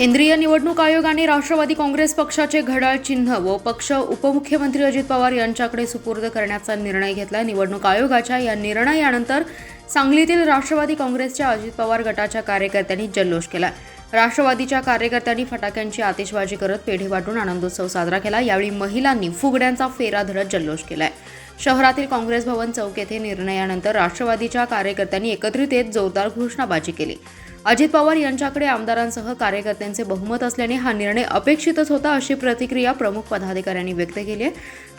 केंद्रीय निवडणूक आयोगाने राष्ट्रवादी काँग्रेस पक्षाचे घड्याळ चिन्ह व पक्ष उपमुख्यमंत्री अजित पवार यांच्याकडे सुपूर्द करण्याचा निर्णय घेतला. निवडणूक आयोगाच्या या निर्णयानंतर सांगलीतील राष्ट्रवादी काँग्रेसच्या अजित पवार गटाच्या कार्यकर्त्यांनी जल्लोष केला. राष्ट्रवादीच्या कार्यकर्त्यांनी फटाक्यांची आतिषबाजी करत पेढे वाटून आनंदोत्सव साजरा केला. यावेळी महिलांनी फुगड्यांचा फेरा धरत जल्लोष केलाय. शहरातील काँग्रेस भवन चौक येथे निर्णयानंतर राष्ट्रवादीच्या कार्यकर्त्यांनी एकत्रित येत जोरदार घोषणाबाजी केली. अजित पवार यांच्याकडे आमदारांसह कार्यकर्त्यांचे बहुमत असल्याने हा निर्णय अपेक्षितच होता अशी प्रतिक्रिया प्रमुख पदाधिकाऱ्यांनी व्यक्त केली आहे.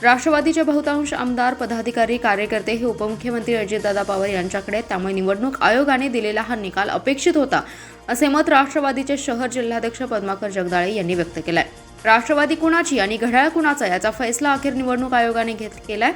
राष्ट्रवादीचे बहुतांश आमदार पदाधिकारी कार्यकर्ते हे उपमुख्यमंत्री अजितदादा पवार यांच्याकडे आहेत. त्यामुळे निवडणूक आयोगाने दिलेला हा निकाल अपेक्षित होता असे मत राष्ट्रवादीचे शहर जिल्हाध्यक्ष पद्माकर जगदाळे यांनी व्यक्त केलंय. राष्ट्रवादी कुणाची आणि घड्याळ कुणाचा याचा फैसला अखेर निवडणूक आयोगाने घेत केलाय.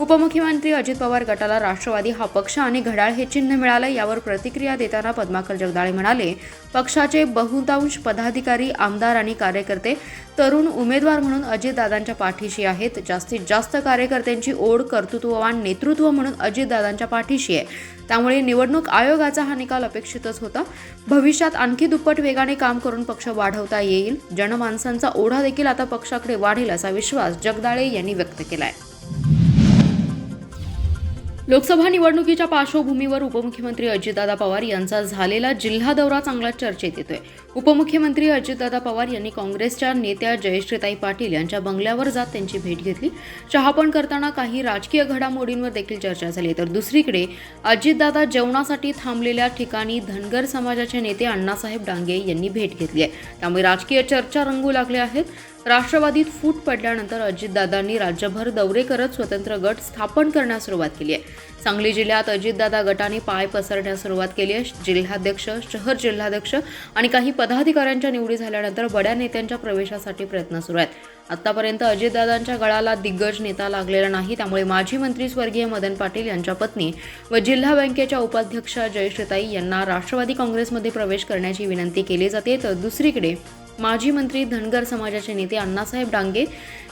उपमुख्यमंत्री अजित पवार गटाला राष्ट्रवादी हा पक्ष आणि घड्याळ हे चिन्ह मिळालं यावर प्रतिक्रिया देताना पद्माकर जगदाळे म्हणाले पक्षाचे बहुतांश पदाधिकारी आमदार आणि कार्यकर्ते तरुण उमेदवार म्हणून अजितदादांच्या पाठीशी आहेत. जास्तीत जास्त कार्यकर्त्यांची ओढ कर्तृत्ववान नेतृत्व म्हणून अजितदादांच्या पाठीशी आहे. त्यामुळे निवडणूक आयोगाचा हा निकाल अपेक्षितच होता. भविष्यात आणखी दुप्पट वेगाने काम करून पक्ष वाढवता येईल. जनमानसांचा ओढा देखील आता पक्षाकडे वाढेल असा विश्वास जगदाळे यांनी व्यक्त केला आहे लोकसभा निवडणुकीच्या पार्श्वभूमीवर उपमुख्यमंत्री अजितदादा पवार यांचा झालेला जिल्हा दौरा चांगला चर्चेत येतोय. उपमुख्यमंत्री अजितदादा पवार यांनी काँग्रेसच्या नेत्या जयश्रीताई पाटील यांच्या बंगल्यावर जात त्यांची भेट घेतली. चहापण करताना काही राजकीय घडामोडींवर देखील चर्चा झाली. तर दुसरीकडे अजितदादा जेवणासाठी थांबलेल्या ठिकाणी धनगर समाजाचे नेते अण्णासाहेब डांगे यांनी भेट घेतली आहे. त्यामुळे राजकीय चर्चा रंगू लागल्या आहेत. राष्ट्रवादीत फूट पडल्यानंतर अजितदादांनी राज्यभर दौरे करत स्वतंत्र गट स्थापन करण्यास सुरुवात केली आहे. सांगली जिल्ह्यात अजितदादा गटाने पाय पसरण्यास सुरुवात केली आहे. जिल्हाध्यक्ष शहर जिल्हाध्यक्ष आणि काही पदाधिकाऱ्यांच्या निवडी झाल्यानंतर बड्या नेत्यांच्या प्रवेशासाठी प्रयत्न सुरू आहेत. आतापर्यंत अजितदादांच्या गळाला दिग्गज नेता लागलेला नाही. त्यामुळे माजी मंत्री स्वर्गीय मदन पाटील यांच्या पत्नी व जिल्हा बँकेच्या उपाध्यक्षा जयश्रीताई यांना राष्ट्रवादी काँग्रेसमध्ये प्रवेश करण्याची विनंती केली जाते. तर दुसरीकडे माजी मंत्री धनगर समाजाचे नेते अण्णासाहेब डांगे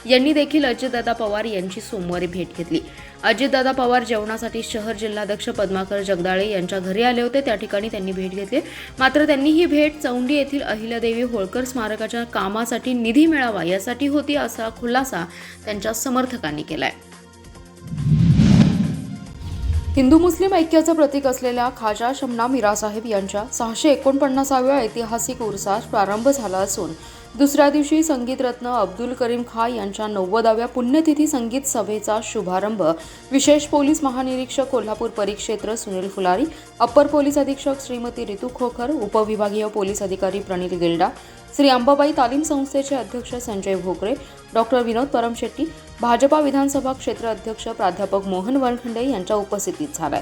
यांनी देखील अजितदादा पवार यांची सोमवारी भेट घेतली. अजितदादा पवार जेवणासाठी शहर जिल्हाध्यक्ष पद्माकर जगदाळे यांच्या घरी आले होते. त्या ठिकाणी त्यांनी भेट घेतली. मात्र त्यांनी ही भेट चौंडी येथील अहिल्यादेवी होळकर स्मारकाच्या कामासाठी निधी मिळावा यासाठी होती असा खुलासा त्यांच्या समर्थकांनी केला आहे हिंदू मुस्लिम ऐक्याचं प्रतीक असलेल्या खाजा शमना मिरासाहेब यांच्या सहाशे एकोणपन्नासाव्या ऐतिहासिक उरसास प्रारंभ झाला असून दुसऱ्या दिवशी संगीतरत्न अब्दुल करीम खा यांच्या नव्वदाव्या पुण्यतिथी संगीत सभेचा शुभारंभ विशेष पोलीस महानिरीक्षक कोल्हापूर परिक्षेत्र सुनील फुलारी अप्पर पोलीस अधीक्षक श्रीमती रितू खोखर उपविभागीय पोलीस अधिकारी प्रणील गिल्डा श्री अंबाबाई तालीम संस्थेचे अध्यक्ष संजय भोकरे डॉक्टर विनोद परमशेट्टी भाजपा विधानसभा क्षेत्र अध्यक्ष प्राध्यापक मोहन वनखंडे यांच्या उपस्थितीत झालाय.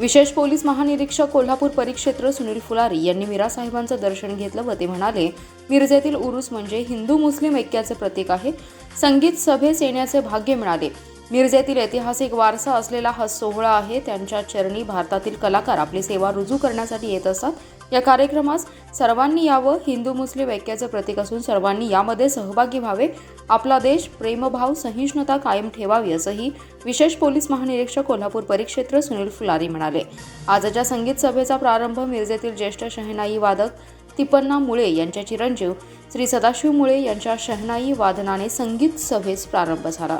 विशेष पोलीस महानिरीक्षक कोल्हापूर परिक्षेत्र सुनील फुलारी यांनी मीरासाहेबांचं दर्शन घेतलं व ते म्हणाले मिरजेतील उरुस म्हणजे हिंदू मुस्लिम ऐक्याचे प्रतीक आहे. संगीत सभेस येण्याचे भाग्य मिळाले. मिरजेतील ऐतिहासिक वारसा असलेला हा सोहळा आहे. त्यांच्या चरणी भारतातील कलाकार आपली सेवा रुजू करण्यासाठी येत असतात. या कार्यक्रमास सर्वांनी यावं. हिंदू मुस्लिम ऐक्याचं प्रतीक असून सर्वांनी यामध्ये सहभागी व्हावे. आपला देश प्रेमभाव सहिष्णुता कायम ठेवावी असंही विशेष पोलीस महानिरीक्षक कोल्हापूर परिक्षेत्र सुनील फुलारी म्हणाले. आजच्या संगीत सभेचा प्रारंभ मिरजेतील ज्येष्ठ शहनाई वादक तिपन्ना मुळे यांचे चिरंजीव श्री सदाशिव मुळे यांच्या शहनाई वादनाने संगीत सभेस प्रारंभ झाला.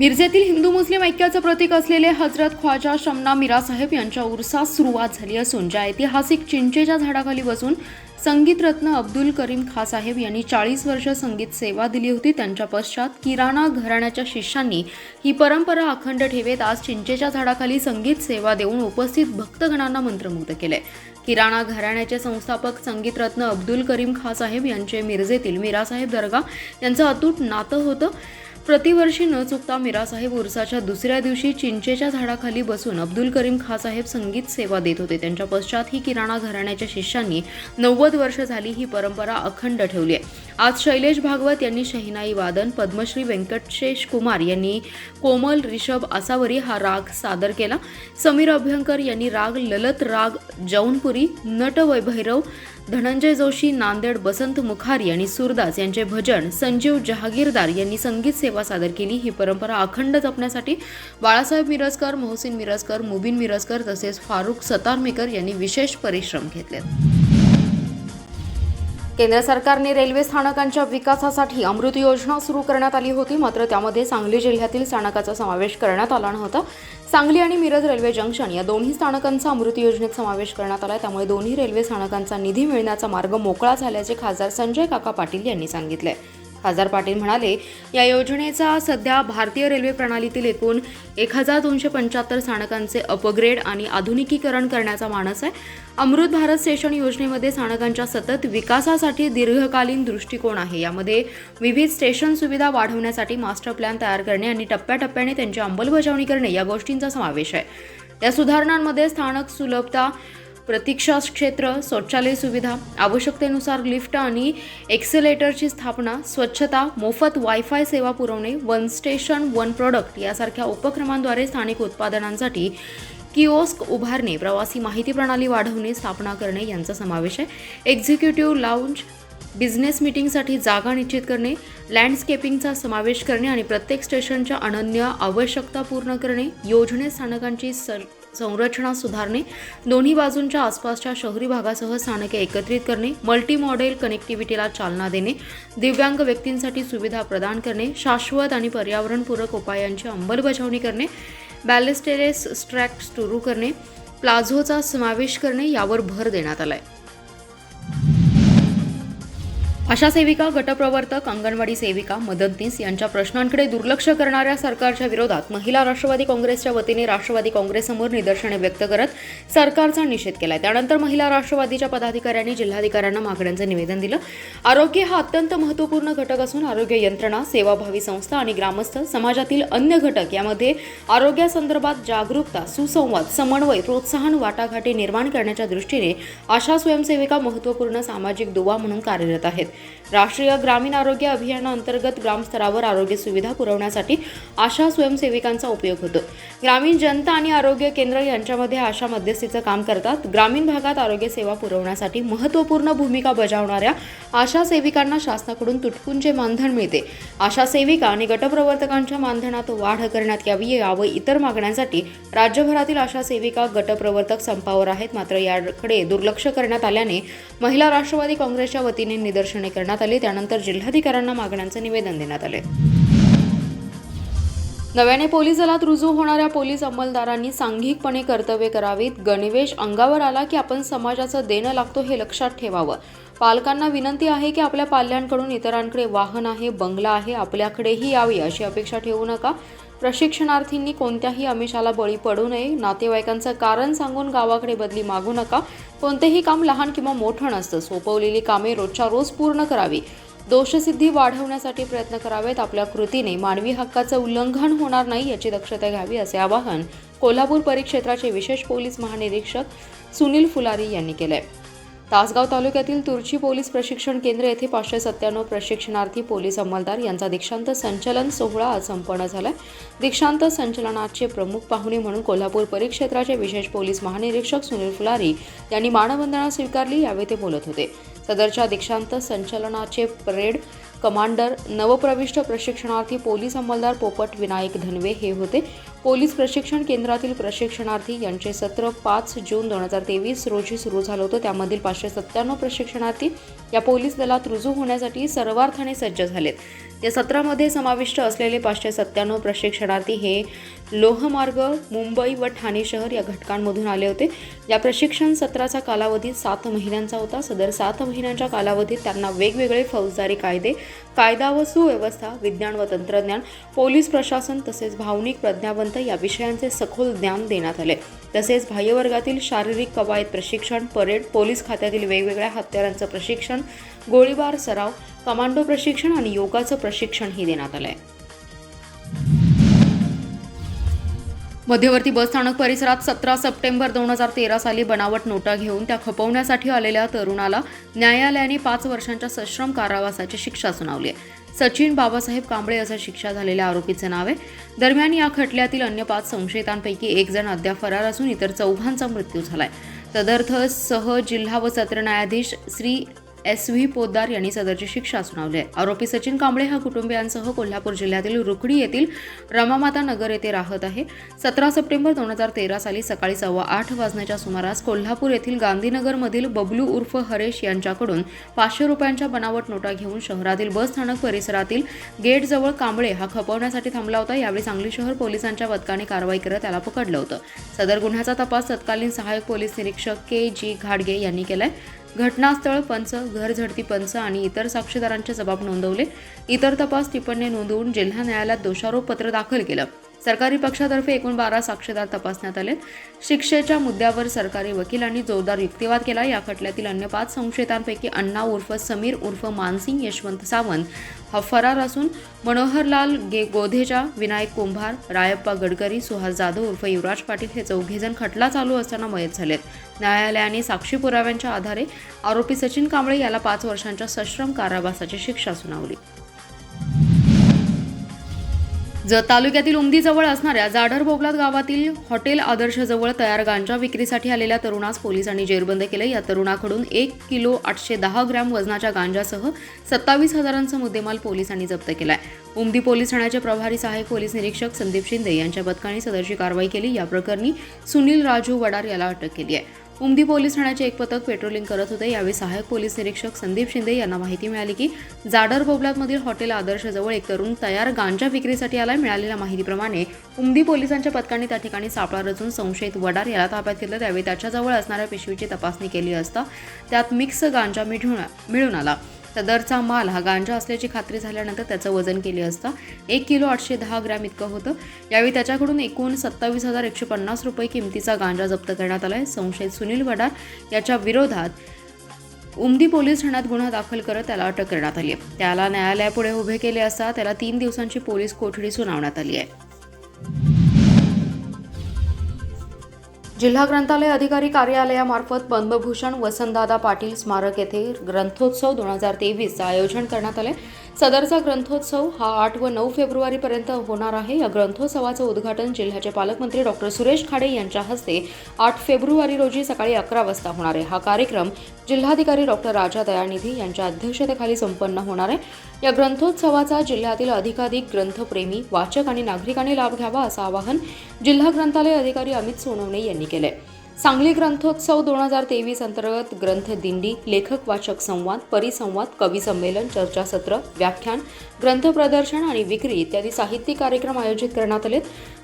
मिरजेतील हिंदू मुस्लिम ऐक्याचं प्रतीक असलेले हजरत ख्वाजा शमना मिरासाहेब यांच्या उरसास सुरुवात झाली असून ज्या ऐतिहासिक चिंचेच्या झाडाखाली बसून संगीतरत्न अब्दुल करीम खासाहेब यांनी चाळीस वर्ष संगीत सेवा दिली होती त्यांच्या पश्चात किराणा घराण्याच्या शिष्यांनी ही परंपरा अखंड ठेवेत आज चिंचेच्या झाडाखाली संगीत सेवा देऊन उपस्थित भक्तगणांना मंत्रमुग्ध केले. किराणा घराण्याचे संस्थापक संगीतरत्न अब्दुल करीम खासाहेब यांचे मिरजेतील मीरासाहेब दर्गा यांचं अतूट नातं होतं. प्रतिवर्षी न चुकता मीरासाहेब उर्साच्या दुसऱ्या दिवशी चिंचेच्या झाडाखाली बसून अब्दुल करीम खासाहेब संगीत सेवा देत होते. त्यांच्या पश्चात ही किराणा घराण्याच्या शिष्यांनी नव्वद वर्ष झाली ही परंपरा अखंड ठेवली आहे. आज शैलेश भागवत यांनी शहिनाई वादन पद्मश्री व्यंकटेश कुमार यांनी कोमल रिषभ आसावरी हा राग सादर केला. समीर अभ्यंकर यांनी राग ललत राग जौनपुरी नट वैभैरव धनंजय जोशी नांदेड बसंत मुखारी आणि सुरदास यांचे भजन संजीव जहागीरदार यांनी संगीत सेवा सादर केली. ही परंपरा अखंड जपण्यासाठी बाळासाहेब मिरजकर मोहसिन मिरजकर मुबीन मिरजकर तसेच फारुख सतारमेकर यांनी विशेष परिश्रम घेतले केंद्र सरकारने रेल्वे स्थानकांच्या विकासासाठी अमृत योजना सुरू करण्यात आली होती. मात्र त्यामध्ये सांगली जिल्ह्यातील स्थानकाचा समावेश करण्यात आला नव्हता. सांगली आणि मिरज रेल्वे जंक्शन या दोन्ही स्थानकांचा अमृत योजनेत समावेश करण्यात आला त्यामुळे दोन्ही रेल्वे स्थानकांचा निधी मिळण्याचा मार्ग मोकळा झाल्याचे खासदार संजय काका पाटील यांनी सांगितले खासदार पाटील म्हणाले या योजनेचा सध्या भारतीय रेल्वे प्रणालीतील एकूण एक हजार दोनशे पंच्याहत्तर स्थानकांचे अपग्रेड आणि आधुनिकीकरण करण्याचा मानस आहे. अमृत भारत स्टेशन योजनेमध्ये स्थानकांच्या सतत विकासासाठी दीर्घकालीन दृष्टिकोन आहे. यामध्ये विविध स्टेशन सुविधा वाढवण्यासाठी मास्टर प्लॅन तयार करणे आणि टप्प्याटप्प्याने त्यांची अंमलबजावणी करणे या गोष्टींचा समावेश आहे. या सुधारणांमध्ये स्थानक सुलभता प्रतीक्षा क्षेत्र शौचालय सुविधा आवश्यकतेनुसार लिफ्ट आणि एक्सेलेटरची स्थापना स्वच्छता मोफत वायफाय सेवा पुरवणे वन स्टेशन वन प्रॉडक्ट यासारख्या उपक्रमांद्वारे स्थानिक उत्पादनांसाठी किओस्क उभारणे प्रवासी माहिती प्रणाली वाढवणे स्थापना करणे यांचा समावेश आहे. एक्झिक्युटिव्ह लाऊंज बिझनेस मीटिंगसाठी जागा निश्चित करणे लँडस्केपिंगचा समावेश करणे आणि प्रत्येक स्टेशनच्या अनन्य आवश्यकता पूर्ण करणे योजनेत स्थानकांची सर संरचना सुधारणे दोन्ही बाजूंच्या आसपासच्या शहरी भागासह स्थानके एकत्रित करणे मल्टी मॉडेल कनेक्टिव्हिटीला चालना देणे दिव्यांग व्यक्तींसाठी सुविधा प्रदान करणे शाश्वत आणि पर्यावरणपूरक उपायांची अंमलबजावणी करणे बॅलेस्टेरेस स्ट्रॅक्स सुरू करणे प्लाझोचा समावेश करणे यावर भर देण्यात आला आहे आशा सेविका गटप्रवर्तक अंगणवाडी सेविका मदतनीस यांच्या प्रश्नांकडे दुर्लक्ष करणाऱ्या सरकारच्या विरोधात महिला राष्ट्रवादी काँग्रेसच्या वतीने राष्ट्रवादी काँग्रेससमोर निदर्शने व्यक्त करत सरकारचा निषेध केलाय. त्यानंतर महिला राष्ट्रवादीच्या पदाधिकाऱ्यांनी जिल्हाधिकाऱ्यांना मागण्यांचं निवेदन दिलं. आरोग्य हा अत्यंत महत्त्वपूर्ण घटक असून आरोग्य यंत्रणा सेवाभावी संस्था आणि ग्रामस्थ समाजातील अन्य घटक यामध्ये आरोग्यासंदर्भात जागरूकता सुसंवाद समन्वय प्रोत्साहन वाटाघाटी निर्माण करण्याच्या दृष्टीने आशा स्वयंसेविका महत्त्वपूर्ण सामाजिक दुवा म्हणून कार्यरत आहेत. राष्ट्रीय ग्रामीण आरोग्य अभियानाअंतर्गत ग्रामस्तरावर आरोग्य सुविधा पुरवण्यासाठी आशा स्वयंसेविकांचा उपयोग होतो. ग्रामीण जनता आणि आरोग्य केंद्र यांच्यामध्ये आशा मध्यस्थीचं काम करतात. ग्रामीण भागात आरोग्य सेवा पुरवण्यासाठी महत्त्वपूर्ण भूमिका बजावणाऱ्या आशा सेविकांना शासनाकडून तुटपुंजे मानधन मिळते. आशा सेविका आणि गटप्रवर्तकांच्या मानधनात वाढ करण्यात यावी यावं इतर मागण्यांसाठी राज्यभरातील आशा सेविका गटप्रवर्तक संपावर आहेत. मात्र याकडे दुर्लक्ष करण्यात आल्याने महिला राष्ट्रवादी काँग्रेसच्या वतीने निदर्शने करण्यात आली. त्यानंतर जिल्हाधिकाऱ्यांना मागण्यांचं निवेदन देण्यात आले. नव्याने पोलीस दलात रुजू होणाऱ्या पोलीस अंमलदारांनी सांघिकपणे कर्तव्य करावीत. गणवेश अंगावर आला की आपण समाजाचं देणं लागतो हे लक्षात ठेवावं. पालकांना विनंती आहे की आपल्या पाल्यांकडून इतरांकडे वाहन आहे बंगला आहे आपल्याकडेही यावी अशी अपेक्षा ठेवू नका. प्रशिक्षणार्थींनी कोणत्याही आमिषाला बळी पडू नये. नातेवाईकांचं कारण सांगून गावाकडे बदली मागू नका. कोणतेही काम लहान किंवा मोठं नसतं. सोपवलेली कामे रोजच्या रोज पूर्ण करावी. दोषसिद्धी वाढवण्यासाठी प्रयत्न करावेत आपल्या कृतीने. मानवी हक्काचं उल्लंघन होणार नाही याची दक्षता घ्यावी असे आवाहन कोल्हापूर परिक्षेत्राचे विशेष पोलीस महानिरीक्षक सुनील फुलारी यांनी केलं आहे तासगाव तालुक्यातील तुर्ची पोलीस प्रशिक्षण केंद्र येथे पाचशे सत्त्याण्णव प्रशिक्षणार्थी पोलीस अंमलदार यांचा दीक्षांत संचलन सोहळा आज संपन्न झाला दीक्षांत संचलनाचे प्रमुख पाहुणे म्हणून कोल्हापूर परिक्षेत्राचे विशेष पोलीस महानिरीक्षक सुनील फुलारी यांनी मानवंदना स्वीकारली यावेळी ते बोलत होते. सदरच्या दीक्षांत संचलनाचे परेड कमांडर नवप्रविष्ट प्रशिक्षणार्थी पोलीस अंमलदार पोपट विनायक धनवे हे होते. पोलीस प्रशिक्षण केंद्रातील प्रशिक्षणार्थी यांचे सत्र पाच जून दोन हजार तेवीस रोजी सुरू झालं होतं. त्यामधील पाचशे सत्त्याण्णव प्रशिक्षणार्थी या पोलीस दलात रुजू होण्यासाठी सर्वार्थाने सज्ज झालेत. या सत्रामध्ये समाविष्ट असलेले पाचशे सत्त्याण्णव प्रशिक्षणार्थी हे लोहमार्ग मुंबई व ठाणे शहर या घटकांमधून आले होते. या प्रशिक्षण सत्राचा कालावधी सात महिन्यांचा होता. सदर सात महिन्यांच्या कालावधीत त्यांना वेगवेगळे फौजदारी कायदे कायदा व सुव्यवस्था विज्ञान व तंत्रज्ञान पोलीस प्रशासन तसेच भावनिक प्रज्ञावंत या विषयांचे सखोल ज्ञान देण्यात आले. तसेच बाह्यवर्गातील शारीरिक कवायत प्रशिक्षण परेड पोलीस खात्यातील वेगवेगळ्या हत्यारांचं प्रशिक्षण गोळीबार सराव कमांडो प्रशिक्षण आणि योगाचं प्रशिक्षणही देण्यात आलं आहे मध्यवर्ती बस स्थानक परिसरात सतरा सप्टेंबर दोन हजार तेरा साली बनावट नोटा घेऊन त्या खपवण्यासाठी आलेल्या तरुणाला न्यायालयाने पाच वर्षांच्या सश्रम कारावासाची शिक्षा सुनावली आहे. सचिन बाबासाहेब कांबळे असं शिक्षा झालेल्या आरोपीचं नाव आहे. दरम्यान या खटल्यातील अन्य पाच संशयितांपैकी एक जण अद्याप फरार असून इतर चौघांचा मृत्यू झालाय. तदर्थ सह जिल्हा व सत्र न्यायाधीश श्री एस व्ही पोद्दार यांनी सदरची शिक्षा सुनावली आहे. आरोपी सचिन कांबळे हा कुटुंबियांसह कोल्हापूर जिल्ह्यातील रुकडी येथील रमामाता नगर येथे राहत आहे. सतरा सप्टेंबर दोन हजार तेरा साली सकाळी सव्वा आठ वाजण्याच्या सुमारास कोल्हापूर येथील गांधीनगरमधील बबलू उर्फ हरेश यांच्याकडून पाचशे रुपयांच्या बनावट नोटा घेऊन शहरातील बस स्थानक परिसरातील गेटजवळ कांबळे हा खपवण्यासाठी थांबला होता. यावेळी सांगली शहर पोलिसांच्या पथकाने कारवाई करत त्याला पकडलं होतं. सदर गुन्ह्याचा तपास तत्कालीन सहाय्यक पोलीस निरीक्षक के जी घाडगे यांनी केलाय. घटनास्थळ पंच घर झडती पंच आणि इतर साक्षीदारांचे जबाब नोंदवले. इतर तपास टिप्पणी नोंदवून जिल्हा न्यायालयात दोषारोप पत्र दाखल केलं. सरकारी पक्षातर्फे एकूण बारा साक्षीदार तपासण्यात आले शिक्षेच्या मुद्द्यावर सरकारी वकिलांनी जोरदार युक्तिवाद केला. या खटल्यातील अन्य पाच संशयितांपैकी अण्णा उर्फ समीर उर्फ मानसिंग यशवंत सावंत हा फरार असून मनोहरलाल गे गोधेजा विनायक कुंभार रायप्पा गडकरी सुहास जाधव उर्फ युवराज पाटील हे चौघेजण खटला चालू असताना मयत झालेत. न्यायालयाने साक्षी पुराव्यांच्या आधारे आरोपी सचिन कांबळे याला पाच वर्षांच्या सश्रम कारावासाची शिक्षा सुनावली. जत तालुक्यातील उमदीजवळ असणाऱ्या जाडर बोगलात गावातील हॉटेल आदर्शजवळ तयार गांजा विक्रीसाठी आलेल्या तरुणास पोलिसांनी जेरबंद केले. या तरुणाकडून एक किलो आठशे दहा ग्रॅम वजनाच्या गांजासह सत्तावीस हजारांचा मुद्देमाल पोलिसांनी जप्त केलाय. उमदी पोलीस ठाण्याचे प्रभारी सहाय्यक पोलीस निरीक्षक संदीप शिंदे यांच्या पथकाने सदरची कारवाई केली. या प्रकरणी सुनील राजू वडार याला अटक केली आहे. उमदी पोलीस ठाण्याचे एक पथक पेट्रोलिंग करत होते. यावेळी सहाय्यक पोलीस निरीक्षक संदीप शिंदे यांना माहिती मिळाली की जाडर बोबलातमधील हॉटेल आदर्शजवळ एक तरुण तयार गांजा विक्रीसाठी आलाय. मिळालेल्या माहितीप्रमाणे उमदी पोलिसांच्या पथकाने त्या ठिकाणी सापळा रचून संशयित वडार याला ताब्यात घेतलं. त्यावेळी त्याच्याजवळ असणाऱ्या पिशवीची तपासणी केली असता त्यात मिक्स गांजा मिळून मिळून आला. सदरचा माल हा गांजा असल्याची खात्री झाल्यानंतर त्याचं वजन केले असता एक किलो आठशे दहा ग्रॅम इतकं होतं. यावेळी त्याच्याकडून एकूण सत्तावीस हजार एकशे पन्नास रुपये किमतीचा गांजा जप्त करण्यात आला आहे संशयित सुनील वडार याच्या विरोधात उमदी पोलीस ठाण्यात गुन्हा दाखल करत त्याला अटक करण्यात आली आहे. त्याला न्यायालयापुढे उभे केले असता त्याला तीन दिवसांची पोलीस कोठडी सुनावण्यात आली आहे. जिल्हा ग्रंथालय अधिकारी कार्यालयामार्फत पद्मभूषण वसंतदादा पाटील स्मारक येथे ग्रंथोत्सव दोन हजार तेवीसचं आयोजन करण्यात आले. सदरचा ग्रंथोत्सव हा आठ व नऊ फेब्रुवारीपर्यंत होणार आहे. या ग्रंथोत्सवाचं उद्घाटन जिल्ह्याचे पालकमंत्री डॉक्टर सुरेश खाडे यांच्या हस्ते आठ फेब्रुवारी रोजी सकाळी अकरा वाजता होणार आहे. हा कार्यक्रम जिल्हाधिकारी डॉक्टर राजा दयानिधी यांच्या अध्यक्षतेखाली संपन्न होणार आहे. या ग्रंथोत्सवाचा जिल्ह्यातील अधिकाधिक ग्रंथप्रेमी वाचक आणि नागरिकांनी लाभ घ्यावा असं आवाहन जिल्हा ग्रंथालय अधिकारी अमित सोनवणे यांनी केलं आहे सांगली ग्रंथोत्सव दोन हजार तेवीस अंतर्गत ग्रंथ दिंडी लेखक वाचक संवाद परिसंवाद कवी संमेलन चर्चासत्र व्याख्यान ग्रंथ प्रदर्शन आणि विक्री इत्यादी साहित्यिक कार्यक्रम आयोजित करण्यात आलेत.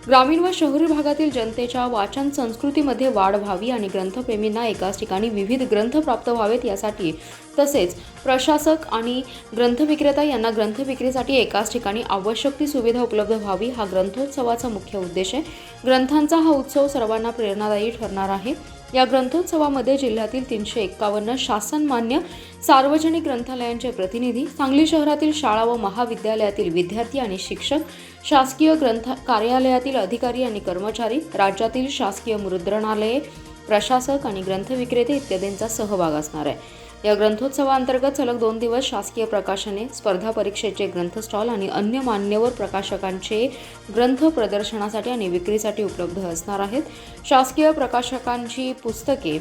ग्रामीण व शहरी भागातील जनतेच्या वाचन संस्कृतीमध्ये वाढ व्हावी आणि ग्रंथप्रेमींना एकाच ठिकाणी विविध ग्रंथ प्राप्त व्हावेत यासाठी तसेच प्रशासक आणि ग्रंथविक्रेता यांना ग्रंथ विक्रीसाठी एकाच ठिकाणी आवश्यक ती सुविधा उपलब्ध व्हावी हा ग्रंथोत्सवाचा मुख्य उद्देश आहे. ग्रंथांचा हा उत्सव सर्वांना प्रेरणादायी ठरणार आहे. या ग्रंथोत्सवामध्ये जिल्ह्यातील तीनशे एक्कावन्न शासनमान्य सार्वजनिक ग्रंथालयांचे प्रतिनिधी सांगली शहरातील शाळा व महाविद्यालयातील विद्यार्थी आणि शिक्षक शासकीय ग्रंथ कार्यालयातील अधिकारी आणि कर्मचारी राज्यातील शासकीय मुद्रणालये प्रशासक आणि ग्रंथविक्रेते इत्यादींचा सहभाग असणार आहे. या ग्रंथोत्सवाअंतर्गत सलग दोन दिवस शासकीय प्रकाशने स्पर्धा परीक्षेचे ग्रंथ स्टॉल आणि अन्य मान्यवर प्रकाशकांचे ग्रंथ प्रदर्शनासाठी आणि विक्रीसाठी उपलब्ध असणार आहेत. शासकीय प्रकाशकांची पुस्तके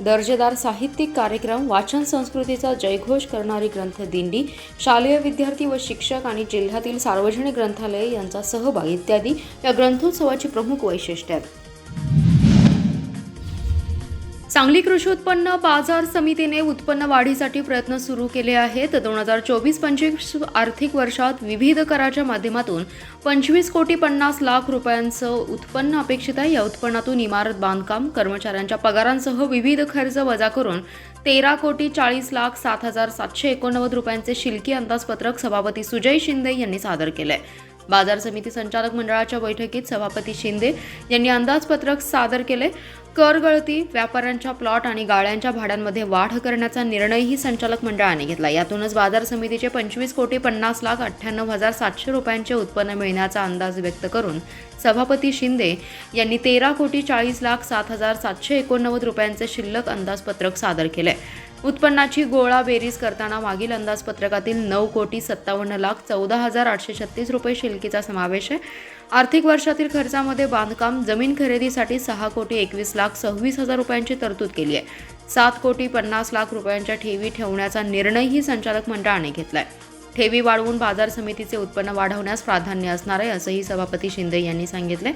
दर्जेदार साहित्यिक कार्यक्रम वाचन संस्कृतीचा जयघोष करणारी ग्रंथ दिंडी शालेय विद्यार्थी व शिक्षक आणि जिल्ह्यातील सार्वजनिक ग्रंथालये यांचा सहभाग इत्यादी या ग्रंथोत्सवाची प्रमुख वैशिष्ट्ये आहेत. सांगली कृषी उत्पन्न बाजार समितीने उत्पन्न वाढीसाठी प्रयत्न सुरू केले आहेत. दोन हजार चोवीस पंचवीस आर्थिक वर्षात विविध कराच्या माध्यमातून पंचवीस कोटी पन्नास लाख रुपयांचं उत्पन्न अपेक्षित आहे. या उत्पन्नातून इमारत बांधकाम कर्मचाऱ्यांच्या पगारांसह विविध खर्च वजा करून तेरा कोटी चाळीस लाख सात हजार सातशे एकोणनव्वद रुपयांचे शिल्की अंदाजपत्रक सभापती सुजय शिंदे यांनी सादर केले बाजार समिती संचालक मंडळाच्या बैठकीत सभापती शिंदे यांनी अंदाजपत्रक सादर केले कर गळती व्यापाऱ्यांच्या प्लॉट आणि गाळ्यांच्या भाड्यांमध्ये वाढ करण्याचा निर्णयही संचालक मंडळाने घेतला. यातूनच बाजार समितीचे पंचवीस कोटी पन्नास लाख अठ्ठ्याण्णव हजार सातशे रुपयांचे उत्पन्न मिळण्याचा अंदाज व्यक्त करून सभापती शिंदे यांनी तेरा कोटी चाळीस लाख सात हजार सातशे एकोणनव्वद रुपयांचे शिल्लक अंदाजपत्रक सादर केले. उत्पन्नाची गोळा बेरीज करताना मागील अंदाजपत्रकातील नऊ कोटी सत्तावन्न लाख चौदा हजार आठशे छत्तीस रुपये शिल्कीचा समावेश आहे. आर्थिक वर्षातील खर्चामध्ये बांधकाम जमीन खरेदीसाठी सहा कोटी एकवीस लाख सव्वीस हजार रुपयांची तरतूद केली आहे. सात कोटी पन्नास लाख रुपयांच्या ठेवी ठेवण्याचा निर्णयही संचालक मंडळाने घेतलाय. ठेवी वाढवून बाजार समितीचे उत्पन्न वाढवण्यास प्राधान्य असणार आहे असंही सभापती शिंदे यांनी सांगितले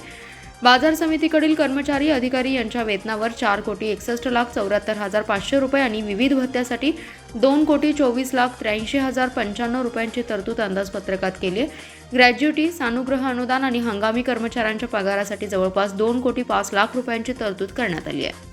बाजार समितीकडील कर्मचारी अधिकारी यांच्या वेतनावर चार कोटी एकसष्ट लाख चौऱ्याहत्तर हजार पाचशे रुपये आणि विविध भत्त्यासाठी दोन कोटी चोवीस लाख त्र्याऐंशी हजार पंच्याण्णव रुपयांची तरतूद अंदाजपत्रकात केली आहे. ग्रॅज्युटी सानुग्रह अनुदान आणि हंगामी कर्मचाऱ्यांच्या पगारासाठी जवळपास दोन कोटी पाच लाख रुपयांची तरतूद करण्यात आली आहे.